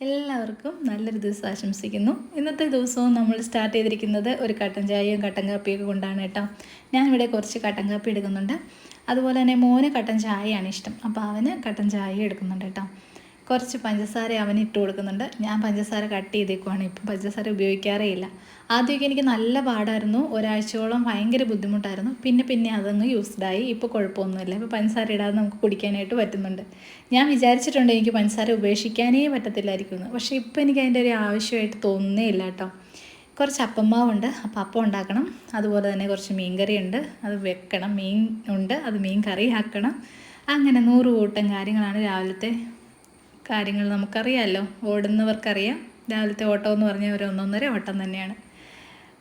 എല്ലാവർക്കും നല്ലൊരു ദിവസം ആശംസിക്കുന്നു. ഇന്നത്തെ ദിവസവും നമ്മൾ സ്റ്റാർട്ട് ചെയ്തിരിക്കുന്നത് ഒരു കട്ടൻ ചായയും കട്ടൻ കാപ്പിയൊക്കെ കൊണ്ടാണ് കേട്ടോ. ഞാനിവിടെ കുറച്ച് കട്ടൻ കാപ്പി എടുക്കുന്നുണ്ട്. അതുപോലെ തന്നെ മോന് കട്ടൻ ചായയാണ് ഇഷ്ടം. അപ്പോൾ അവന് കട്ടൻ ചായ എടുക്കുന്നുണ്ട് കേട്ടോ. കുറച്ച് പഞ്ചസാര അവൻ ഇട്ട് കൊടുക്കുന്നുണ്ട്. ഞാൻ പഞ്ചസാര കട്ട് ചെയ്തേക്കുവാണ്. ഇപ്പം പഞ്ചസാര ഉപയോഗിക്കാറേ ഇല്ല. ആദ്യമൊക്കെ എനിക്ക് നല്ല പാടായിരുന്നു. ഒരാഴ്ചയോളം ഭയങ്കര ബുദ്ധിമുട്ടായിരുന്നു. പിന്നെ പിന്നെ അതങ്ങ് യൂസ്ഡായി ഇപ്പോൾ കുഴപ്പമൊന്നുമില്ല. ഇപ്പോൾ പഞ്ചസാര ഇടാതെ നമുക്ക് കുടിക്കാനായിട്ട് പറ്റുന്നുണ്ട്. ഞാൻ വിചാരിച്ചിട്ടുണ്ട് എനിക്ക് പഞ്ചസാര ഉപേക്ഷിക്കാനേ പറ്റത്തില്ലായിരിക്കും എന്ന് പക്ഷേ ഇപ്പോൾ എനിക്ക് അതിന്റെ ഒരു ആവശ്യമായിട്ട് തോന്നുന്നേ ഇല്ല കേട്ടോ. കുറച്ച് അപ്പമാവുണ്ട്. അപ്പം അപ്പം ഉണ്ടാക്കണം. അതുപോലെ തന്നെ കുറച്ച് മീൻകറി ഉണ്ട് അത് വെക്കണം. മീൻ ഉണ്ട്. അത് മീൻ കറി ആക്കണം അങ്ങനെ നൂറ് കൂട്ടം കാര്യങ്ങളാണ് രാവിലത്തെ കാര്യങ്ങൾ നമുക്കറിയാമല്ലോ. ഓടുന്നവർക്കറിയാം. രാവിലത്തെ ഓട്ടം എന്ന് പറഞ്ഞാൽ ഒരു ഒന്നൊന്നര ഓട്ടം തന്നെയാണ്.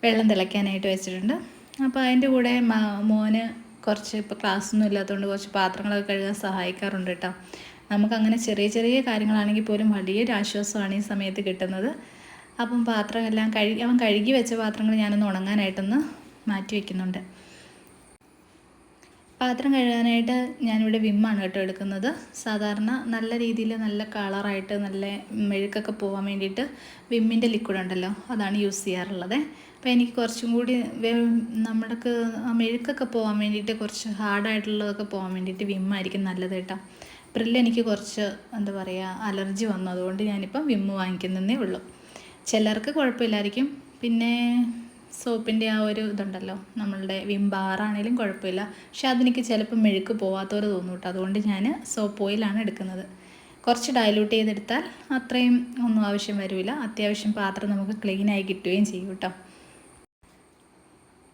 വെള്ളം തിളയ്ക്കാനായിട്ട് വെച്ചിട്ടുണ്ട്. അപ്പോൾ അതിന്റെ കൂടെ മോന് കുറച്ച് ഇപ്പോൾ ക്ലാസ്സൊന്നും ഇല്ലാത്തതുകൊണ്ട് കുറച്ച് പാത്രങ്ങളൊക്കെ കഴുകാൻ സഹായിക്കാറുണ്ട് കേട്ടോ. നമുക്കങ്ങനെ ചെറിയ ചെറിയ കാര്യങ്ങളാണെങ്കിൽ പോലും വലിയൊരു ആശ്വാസമാണ് ഈ സമയത്ത് കിട്ടുന്നത്. അപ്പം പാത്രമെല്ലാം കഴുകി അവൻ കഴുകി വെച്ച പാത്രങ്ങൾ ഞാനൊന്ന് ഉണങ്ങാനായിട്ടൊന്ന് മാറ്റി വയ്ക്കുന്നുണ്ട് പാത്രം കഴുകാനായിട്ട് ഞാനിവിടെ വിമ്മാണ് കേട്ടോ എടുക്കുന്നത്. സാധാരണ നല്ല രീതിയിൽ നല്ല കളറായിട്ട് നല്ല മെഴുക്കൊക്കെ പോകാൻ വേണ്ടിയിട്ട് വിമ്മിന്റെ ലിക്വിഡ് ഉണ്ടല്ലോ അതാണ് യൂസ് ചെയ്യാറുള്ളത്. അപ്പോൾ എനിക്ക് കുറച്ചും കൂടി നമ്മൾക്ക് മെഴുക്കൊക്കെ പോകാൻ വേണ്ടിയിട്ട് കുറച്ച് ഹാർഡായിട്ടുള്ളതൊക്കെ പോകാൻ വേണ്ടിയിട്ട് വിമ്മായിരിക്കും നല്ലത് കേട്ടോ. പ്രില്ല് എനിക്ക് കുറച്ച് എന്താ പറയുക അലർജി വന്നു അതുകൊണ്ട് ഞാനിപ്പം വിമ്മ് വാങ്ങിക്കുന്നതേ ഉള്ളൂ. ചിലർക്ക് കുഴപ്പമില്ലായിരിക്കും. പിന്നെ സോപ്പിന്റെ ആ ഒരു ഇതുണ്ടല്ലോ നമ്മളുടെ വിം ബാറാണേലും കുഴപ്പമില്ല. പക്ഷെ അതെനിക്ക് ചിലപ്പോൾ മെഴുക്ക് പോവാത്തവരെ തോന്നും കേട്ടോ അതുകൊണ്ട് ഞാൻ സോപ്പ് ഓയിലാണ് എടുക്കുന്നത്. കുറച്ച് ഡയലൂട്ട് ചെയ്തെടുത്താൽ അത്രയും ഒന്നും ആവശ്യം വരില്ല അത്യാവശ്യം പാത്രം നമുക്ക് ക്ലീനായി കിട്ടുകയും ചെയ്യും കേട്ടോ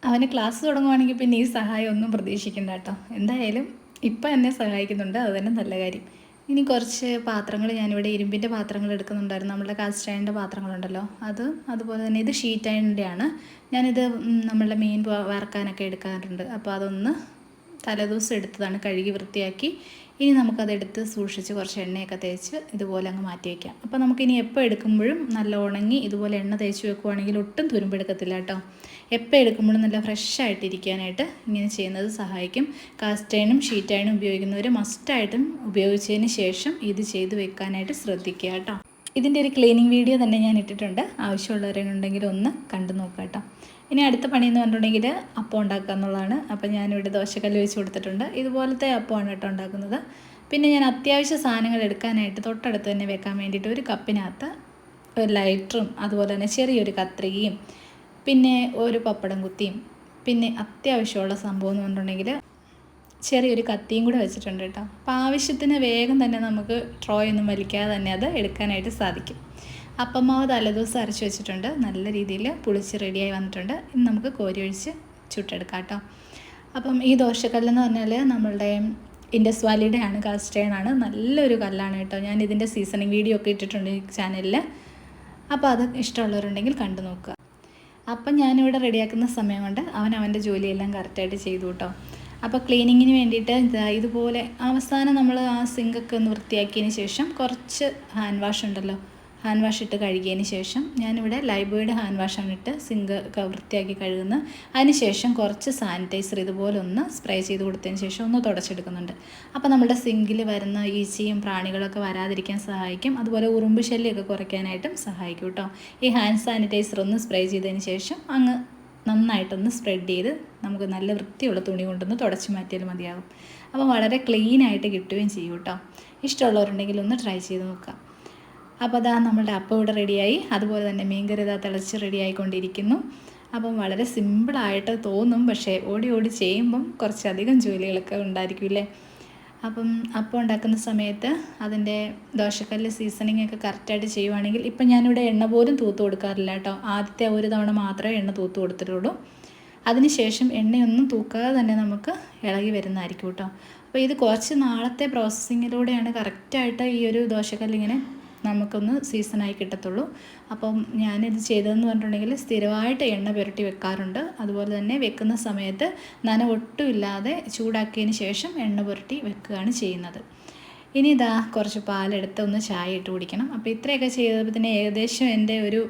അവന് ക്ലാസ് തുടങ്ങുവാണെങ്കിൽ പിന്നെ ഈ സഹായം ഒന്നും പ്രതീക്ഷിക്കണ്ട കേട്ടോ എന്തായാലും ഇപ്പം എന്നെ സഹായിക്കുന്നുണ്ട്. അത് തന്നെ നല്ല കാര്യം. ഇനി കുറച്ച് പാത്രങ്ങൾ ഞാനിവിടെ ഇരുമ്പിന്റെ പാത്രങ്ങൾ എടുക്കുന്നുണ്ടായിരുന്നു. നമ്മുടെ കാസ്റ്റ് അയണിന്റെ പാത്രങ്ങളുണ്ടല്ലോ. അത് അതുപോലെ തന്നെ ഇത് ഷീറ്റ് അയണിന്റെയാണ് ഞാനിത് ഉം, നമ്മളുടെ മീൻ വറക്കാനൊക്കെ എടുക്കാറുണ്ട്. അപ്പോൾ അതൊന്ന് തലേദിവസം എടുത്തതാണ് കഴുകി വൃത്തിയാക്കി. ഇനി നമുക്കതെടുത്ത് സൂക്ഷിച്ച് കുറച്ച് എണ്ണയൊക്കെ തേച്ച് ഇതുപോലെ അങ്ങ് മാറ്റി വയ്ക്കാം അപ്പോൾ നമുക്കിനി എപ്പോൾ എടുക്കുമ്പോഴും നല്ല ഉണങ്ങി ഇതുപോലെ എണ്ണ തേച്ച് വെക്കുവാണെങ്കിൽ ഒട്ടും തുരുമ്പെടുക്കത്തില്ല കേട്ടോ. എപ്പോൾ എടുക്കുമ്പോഴും നല്ല ഫ്രഷ് ആയിട്ടിരിക്കാനായിട്ട് ഇങ്ങനെ ചെയ്യുന്നത് സഹായിക്കും. കാസ്റ്റൈനും ഷീറ്റൈനും ഉപയോഗിക്കുന്നവർ മസ്റ്റായിട്ടും ഉപയോഗിച്ചതിന് ശേഷം ഇത് ചെയ്ത് വെക്കാനായിട്ട് ശ്രദ്ധിക്കുക കേട്ടോ. ഇതിന്റെ ഒരു ക്ലീനിങ് വീഡിയോ തന്നെ ഞാൻ ഇട്ടിട്ടുണ്ട്. ആവശ്യമുള്ളവരുണ്ടെങ്കിൽ ഒന്ന് കണ്ടു നോക്കാം കേട്ടോ. ഇനി അടുത്ത പണി എന്ന് പറഞ്ഞിട്ടുണ്ടെങ്കിൽ അപ്പം ഉണ്ടാക്കുക എന്നുള്ളതാണ്. അപ്പം ഞാനിവിടെ ദോശക്കല്ല് വെച്ച് കൊടുത്തിട്ടുണ്ട്. ഇതുപോലത്തെ അപ്പമാണ് കേട്ടോ ഉണ്ടാക്കുന്നത്. പിന്നെ ഞാൻ അത്യാവശ്യ സാധനങ്ങൾ എടുക്കാനായിട്ട് തൊട്ടടുത്ത് തന്നെ വെക്കാൻ വേണ്ടിയിട്ട് ഒരു കപ്പിനകത്ത് ഒരു ലൈറ്ററും അതുപോലെ തന്നെ ചെറിയൊരു കത്രികയും പിന്നെ ഒരു പപ്പടം കുത്തിയും. പിന്നെ അത്യാവശ്യമുള്ള സംഭവം എന്ന് പറഞ്ഞിട്ടുണ്ടെങ്കിൽ ചെറിയൊരു കത്തിയും കൂടെ വെച്ചിട്ടുണ്ട് കേട്ടോ. അപ്പോൾ ആവശ്യത്തിന് വേഗം തന്നെ നമുക്ക് ട്രോയ് ഒന്നും വലിക്കാതെ തന്നെ അത് എടുക്കാനായിട്ട് സാധിക്കും. അപ്പമാവ് തലേദിവസം അരച്ച് വെച്ചിട്ടുണ്ട്. നല്ല രീതിയിൽ പുളിച്ച് റെഡിയായി വന്നിട്ടുണ്ട്. ഇനി നമുക്ക് കോരി ഒഴിച്ച് ചുട്ടെടുക്കാം കേട്ടോ. അപ്പം ഈ ദോശക്കല്ലെന്ന് പറഞ്ഞാൽ നമ്മളുടെ ഇൻഡസ് വാലിയുടെ ആണ് കാസ്റ്റ് അയൺ ആണ്. നല്ലൊരു കല്ലാണ് കേട്ടോ. ഞാൻ ഇതിന്റെ സീസണിങ് വീഡിയോ ഒക്കെ ഇട്ടിട്ടുണ്ട് ഈ ചാനലിൽ അപ്പോൾ അത് ഇഷ്ടമുള്ളവരുണ്ടെങ്കിൽ കണ്ടു നോക്കുക. അപ്പം ഞാനിവിടെ റെഡിയാക്കുന്ന സമയം കൊണ്ട് അവൻ അവന്റെ ജോലിയെല്ലാം കറക്റ്റായിട്ട് ചെയ്തു കേട്ടോ. അപ്പോൾ ക്ലീനിങ്ങിന് വേണ്ടിയിട്ട് ഇതുപോലെ അവസാനം നമ്മൾ ആ സിങ്കൊക്കെ ഒന്ന് വൃത്തിയാക്കിയതിന് ശേഷം കുറച്ച് ഹാൻഡ് വാഷ് ഉണ്ടല്ലോ ഹാൻഡ് വാഷ് ഇട്ട് കഴുകിയതിന് ശേഷം ഞാനിവിടെ ലൈബോയുടെ ഹാൻഡ് വാഷാണ് ഇട്ട് സിങ്ക് വൃത്തിയാക്കി കഴുകുന്നത് അതിന് ശേഷം കുറച്ച് സാനിറ്റൈസർ ഇതുപോലെ ഒന്ന് സ്പ്രേ ചെയ്ത് കൊടുത്തതിന് ശേഷം ഒന്ന് തുടച്ചെടുക്കുന്നുണ്ട്. അപ്പോൾ നമ്മുടെ സിങ്കിൽ വരുന്ന ഈച്ചയും പ്രാണികളൊക്കെ വരാതിരിക്കാൻ സഹായിക്കും. അതുപോലെ ഉറുമ്പ് ശല്യമൊക്കെ കുറയ്ക്കാനായിട്ടും സഹായിക്കും കേട്ടോ. ഈ ഹാൻഡ് സാനിറ്റൈസർ ഒന്ന് സ്പ്രേ ചെയ്തതിന് ശേഷം അങ്ങ് നന്നായിട്ടൊന്ന് സ്പ്രെഡ് ചെയ്ത് നമുക്ക് നല്ല വൃത്തിയുള്ള തുണി കൊണ്ടൊന്ന് തുടച്ച് മാറ്റിയാൽ മതിയാകും. അപ്പോൾ വളരെ ക്ലീൻ ആയിട്ട് കിട്ടുകയും ചെയ്യും കേട്ടോ. ഇഷ്ടമുള്ളവരുണ്ടെങ്കിൽ ഒന്ന് ട്രൈ ചെയ്ത് നോക്കാം അപ്പോൾ അതാ നമ്മുടെ അപ്പം ഇവിടെ റെഡിയായി അതുപോലെ തന്നെ മീൻകറി ഇതാ തിളച്ച് റെഡിയായിക്കൊണ്ടിരിക്കുന്നു അപ്പം വളരെ സിമ്പിളായിട്ട് തോന്നും. പക്ഷേ ഓടി ഓടി ചെയ്യുമ്പം കുറച്ചധികം ജോലികളൊക്കെ ഉണ്ടായിരിക്കില്ലേ അപ്പം അപ്പം ഉണ്ടാക്കുന്ന സമയത്ത് അതിന്റെ ദോശക്കല്ല് സീസണിങ് ഒക്കെ കറക്റ്റായിട്ട് ചെയ്യുവാണെങ്കിൽ ഇപ്പം ഞാനിവിടെ എണ്ണ പോലും തൂത്ത് കൊടുക്കാറില്ല കേട്ടോ. ആദ്യത്തെ ഒരു തവണ മാത്രമേ എണ്ണ തൂത്ത് കൊടുത്തിട്ടുള്ളൂ. അതിനുശേഷം എണ്ണയൊന്നും തൂക്കാതെ തന്നെ നമുക്ക് ഇളകി വരുന്നതായിരിക്കും കേട്ടോ. അപ്പോൾ ഇത് കുറച്ച് നാളത്തെ പ്രോസസ്സിങ്ങിലൂടെയാണ് കറക്റ്റായിട്ട് ഈ ഒരു ദോശക്കല്ലിങ്ങനെ നമുക്കൊന്ന് സീസണായി കിട്ടത്തുള്ളൂ. അപ്പം ഞാനിത് ചെയ്തതെന്ന് പറഞ്ഞിട്ടുണ്ടെങ്കിൽ സ്ഥിരമായിട്ട് എണ്ണ പുരട്ടി വെക്കാറുണ്ട്. അതുപോലെ തന്നെ വെക്കുന്ന സമയത്ത് നന ഒട്ടുമില്ലാതെ ചൂടാക്കിയതിന് ശേഷം എണ്ണ പുരട്ടി വെക്കുകയാണ് ചെയ്യുന്നത്. ഇനി ഇതാ കുറച്ച് പാലെടുത്ത് ഒന്ന് ചായ ഇട്ട് കുടിക്കണം. അപ്പോൾ ഇത്രയൊക്കെ ചെയ്തപ്പോൾ തന്നെ ഏകദേശം എന്റെ ഒരു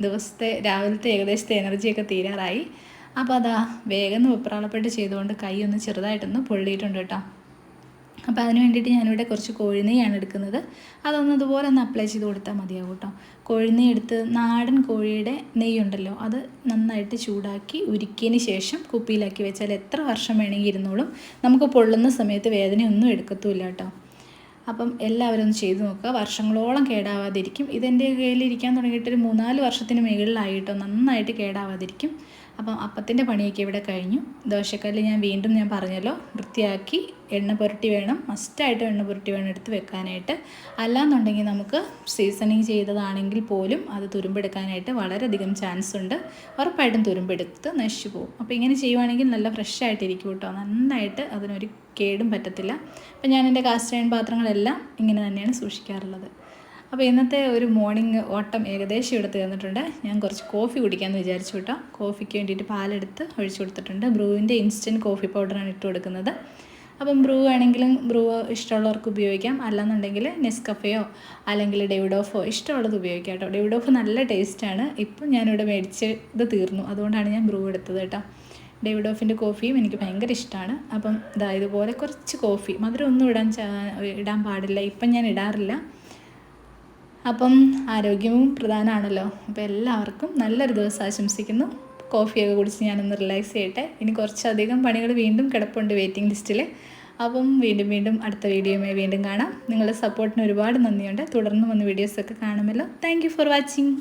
ദിവസത്തെ രാവിലത്തെ ഏകദേശത്തെ എനർജിയൊക്കെ തീരാറായി. അപ്പോൾ അതാ വേഗം വെപ്രാളപ്പെട്ട് ചെയ്തുകൊണ്ട് കൈ ഒന്ന് ചെറുതായിട്ടൊന്ന് പൊള്ളിയിട്ടുണ്ട് കേട്ടോ. അപ്പോൾ അതിന് വേണ്ടിയിട്ട് ഞാനിവിടെ കുറച്ച് കോഴിനെയ്യാണ് എടുക്കുന്നത്. അതൊന്ന് ഇതുപോലെ ഒന്ന് അപ്ലൈ ചെയ്ത് കൊടുത്താൽ മതിയാവും കേട്ടോ. കോഴിനെയ്യ് എടുത്ത് നാടൻ കോഴിയുടെ നെയ്യുണ്ടല്ലോ അത് നന്നായിട്ട് ചൂടാക്കി ഉരുക്കിയതിന് ശേഷം കുപ്പിയിലാക്കി വെച്ചാൽ എത്ര വർഷം വേണമെങ്കിൽ ഇരുന്നോളും. നമുക്ക് പൊള്ളുന്ന സമയത്ത് വേദനയൊന്നും എടുക്കത്തുമില്ല കേട്ടോ. അപ്പം എല്ലാവരും ഒന്ന് ചെയ്തു നോക്കുക. വർഷങ്ങളോളം കേടാവാതിരിക്കും. ഇതെന്റെ കയ്യിലിരിക്കാൻ തുടങ്ങിയിട്ട് ഒരു മൂന്നാൽ വർഷത്തിന് മുകളിലായിട്ടോ നന്നായിട്ട് കേടാവാതിരിക്കും. അപ്പം അപ്പത്തിന്റെ പണിയൊക്കെ ഇവിടെ കഴിഞ്ഞു. ദോശക്കല്ല് ഞാൻ വീണ്ടും ഞാൻ പറഞ്ഞല്ലോ വൃത്തിയാക്കി എണ്ണ പുരട്ടി വേണം. മസ്റ്റായിട്ട് എണ്ണ പുരട്ടി വേണം എടുത്ത് വെക്കാനായിട്ട്. അല്ലാന്നുണ്ടെങ്കിൽ നമുക്ക് സീസണിങ് ചെയ്തതാണെങ്കിൽ പോലും അത് തുരുമ്പെടുക്കാനായിട്ട് വളരെയധികം ചാൻസ് ഉണ്ട് ഉറപ്പായിട്ടും തുരുമ്പെടുത്ത് നശിച്ചു പോകും. അപ്പോൾ ഇങ്ങനെ ചെയ്യുവാണെങ്കിൽ നല്ല ഫ്രഷ് ആയിട്ടിരിക്കും കേട്ടോ. നന്നായിട്ട് അതിനൊരു കേടും പറ്റത്തില്ല. അപ്പം ഞാൻ എന്റെ കാസ്റ്റ് അയൺ പാത്രങ്ങളെല്ലാം ഇങ്ങനെ തന്നെയാണ് സൂക്ഷിക്കാറുള്ളത്. അപ്പോൾ ഇന്നത്തെ ഒരു മോർണിംഗ് ഓട്ടം ഏകദേശം ഇവിടെ തീർന്നിട്ടുണ്ട് ഞാൻ കുറച്ച് കോഫി കുടിക്കാമെന്ന് വിചാരിച്ചു കേട്ടോ. കോഫിക്ക് വേണ്ടിയിട്ട് പാലെടുത്ത് ഒഴിച്ചു കൊടുത്തിട്ടുണ്ട്. ബ്രൂവിന്റെ ഇൻസ്റ്റന്റ് കോഫി പൗഡറാണ് ഇട്ട് കൊടുക്കുന്നത്. അപ്പം ബ്രൂ ആണെങ്കിലും ബ്രൂ ഇഷ്ടമുള്ളവർക്ക് ഉപയോഗിക്കാം. അല്ലാന്നുണ്ടെങ്കിൽ നെസ്കഫയോ അല്ലെങ്കിൽ ഡെവിഡോഫോ ഇഷ്ടമുള്ളത് ഉപയോഗിക്കാം കേട്ടോ. ഡെവിഡോഫ് നല്ല ടേസ്റ്റാണ്. ഇപ്പം ഞാനിവിടെ മേടിച്ച് ഇത് തീർന്നു. അതുകൊണ്ടാണ് ഞാൻ ബ്രൂ എടുത്തത് കേട്ടോ. ഡേവിഡ് ഓഫിന്റെ കോഫിയും എനിക്ക് ഭയങ്കര ഇഷ്ടമാണ്. അപ്പം ഇതാ ഇതുപോലെ കുറച്ച് കോഫി. മധുരം ഒന്നും ഇടാൻ ഇടാൻ പാടില്ല. ഇപ്പം ഞാൻ ഇടാറില്ല. അപ്പം ആരോഗ്യവും പ്രധാനമാണല്ലോ. അപ്പോൾ എല്ലാവർക്കും നല്ലൊരു ദിവസം ആശംസിക്കുന്നു. കോഫിയൊക്കെ കുടിച്ച് ഞാനൊന്ന് റിലാക്സ് ചെയ്യട്ടെ. ഇനി കുറച്ചധികം പണികൾ വീണ്ടും കിടപ്പുണ്ട് വെയിറ്റിംഗ് ലിസ്റ്റിൽ അപ്പം വീണ്ടും വീണ്ടും അടുത്ത വീഡിയോയുമായി വീണ്ടും കാണാം. നിങ്ങളുടെ സപ്പോർട്ടിന് ഒരുപാട് നന്ദിയുണ്ട്. തുടർന്ന് വന്ന് വീഡിയോസൊക്കെ കാണുമല്ലോ. Thank for watching